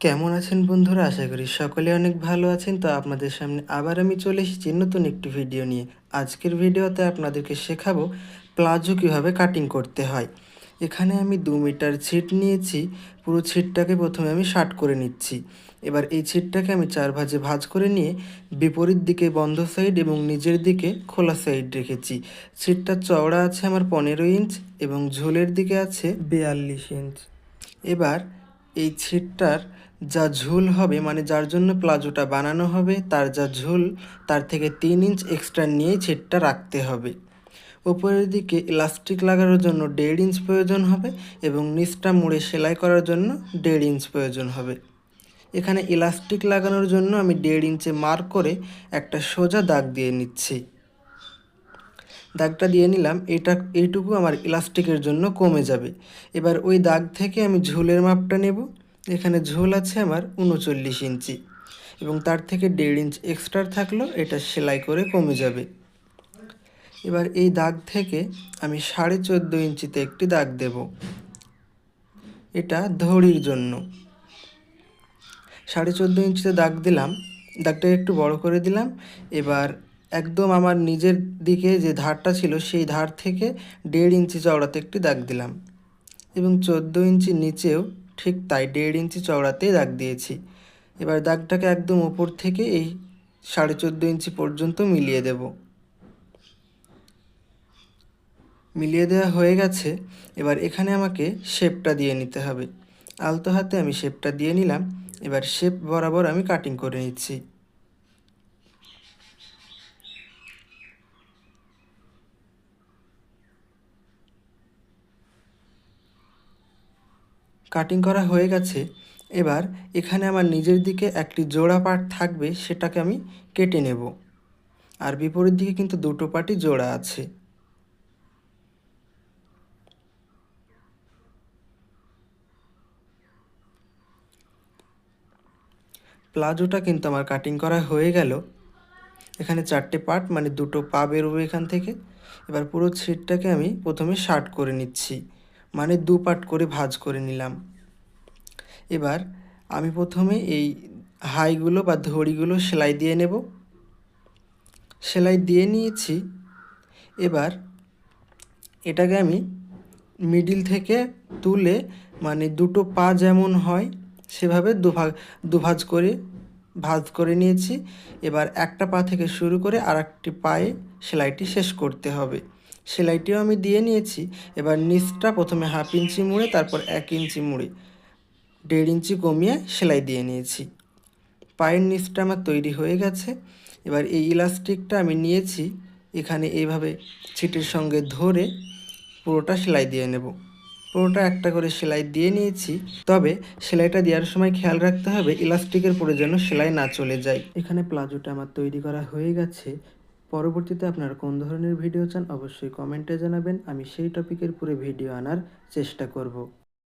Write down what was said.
কেমন আছেন বন্ধুরা? আশা করি সকলে অনেক ভালো আছেন। তো আপনাদের সামনে আবার আমি চলে এসেছি নতুন একটি ভিডিও নিয়ে। আজকের ভিডিওতে আপনাদেরকে শেখাবো প্লাজো কীভাবে কাটিং করতে হয়। এখানে আমি দু মিটার ছিট নিয়েছি, পুরো ছিটটাকে প্রথমে আমি শার্ট করে নিচ্ছি। এবার এই ছিটটাকে আমি চার ভাজে ভাজ করে নিয়ে বিপরীত দিকে বন্ধ সাইড এবং নিজের দিকে খোলা সাইড রেখেছি। ছিটটা চওড়া আছে আমার পনেরো ইঞ্চ এবং ঝোলের দিকে আছে বিয়াল্লিশ ইঞ্চ এবার এই ছিটটার যা ঝুল হবে মানে যার জন্য প্লাজোটা বানানো হবে, তার যা ঝুল, তার থেকে তিন ইঞ্চ এক্সট্রা নিয়ে ছিটটা রাখতে হবে। ওপরের দিকে ইলাস্টিক লাগানোর জন্য দেড় ইঞ্চ প্রয়োজন হবে এবং নিচটা মুড়ে সেলাই করার জন্য দেড় ইঞ্চ প্রয়োজন হবে। এখানে ইলাস্টিক লাগানোর জন্য আমি দেড় ইঞ্চে মার্ক করে একটা সোজা দাগ দিয়ে নিচ্ছি। দাগটা দিয়ে নিলাম, এটা, এইটুকু আমার ইলাস্টিকের জন্য কমে যাবে। এবার ওই দাগ থেকে আমি ঝোলের মাপটা নেব, এখানে ঝোল আছে আমার উনচল্লিশ ইঞ্চি, এবং তার থেকে দেড় ইঞ্চ এক্সট্রা থাকল, এটা সেলাই করে কমে যাবে। এবার এই দাগ থেকে আমি সাড়ে চোদ্দ ইঞ্চিতে একটি দাগ দেব, এটা ধড়ির জন্য। সাড়ে চোদ্দ ইঞ্চিতে দাগ দিলাম, দাগটা একটু বড় করে দিলাম, এবার একদম আমার নিজের দিকে যে ধারটা ছিল সেই ধার থেকে দেড় ইঞ্চি চওড়াতে একটি দাগ দিলাম। এবং চোদ্দ ইঞ্চি নিচেও ঠিক তাই দেড় ইঞ্চি চওড়াতেই দাগ দিয়েছি। এবার দাগটাকে একদম ওপর থেকে এই সাড়ে চোদ্দ ইঞ্চি পর্যন্ত মিলিয়ে দেব। মিলিয়ে দেওয়া হয়ে গেছে। এবার এখানে আমাকে শেপটা দিয়ে নিতে হবে। আলতো হাতে আমি শেপটা দিয়ে নিলাম। এবার শেপ বরাবর আমি কাটিং করে নিচ্ছি। কাটিং করা হয়ে গেছে, এবার এখানে আমার নিজের দিকে একটি জোড়া পার্ট থাকবে, সেটাকে আমি কেটে নেব। আর বিপরীত দিকে কিন্তু দুটো পার্টই জোড়া আছে। প্লাজোটা কিন্তু আমার কাটিং করা হয়ে গেল। এখানে চারটে পার্ট মানে দুটো পা বেরোবে এখান থেকে। এবার পুরো ছিটটাকে আমি প্রথমে শার্ট করে নিচ্ছি মানে দু পার্ট করে ভাজ করে নিলাম। এবার আমি প্রথমে এই হাইগুলো বা ধড়িগুলো সেলাই দিয়ে নেব। সেলাই দিয়ে নিয়েছি। এবার এটাকে আমি মিডিল থেকে তুলে মানে দুটো পা যেমন হয় সেভাবে দুভাগ, দুভাজ করে, ভাজ করে নিয়েছি। এবার একটা পা থেকে শুরু করে আর একটি পায়ে সেলাইটি শেষ করতে হবে। সেলাইটিও আমি দিয়ে নিয়েছি। এবার নিচটা প্রথমে হাফ ইঞ্চি মুড়ে, তারপর এক ইঞ্চি মুড়ে। দেড় ইঞ্চি কমিয়ে সেলাই দিয়ে নিয়েছি। পায়ের নিচটা আমার তৈরি হয়ে গেছে। এবার এই ইলাস্টিকটা আমি নিয়েছি। এখানে এইভাবে ছিটের সঙ্গে ধরে পুরোটা সেলাই দিয়ে নেব। পুরোটা একটা করে সেলাই দিয়ে নিয়েছি। তবে সেলাইটা দেওয়ার সময় খেয়াল রাখতে হবে, ইলাস্টিকের পরে যেন সেলাই না চলে যায়। এখানে প্লাজোটা আমার তৈরি করা হয়ে গেছে। পরবর্তীতে আপনারা কোন ধরনের ভিডিও চান অবশ্যই কমেন্টে জানাবেন। আমি সেই টপিকের পুরো ভিডিও আনার চেষ্টা করব।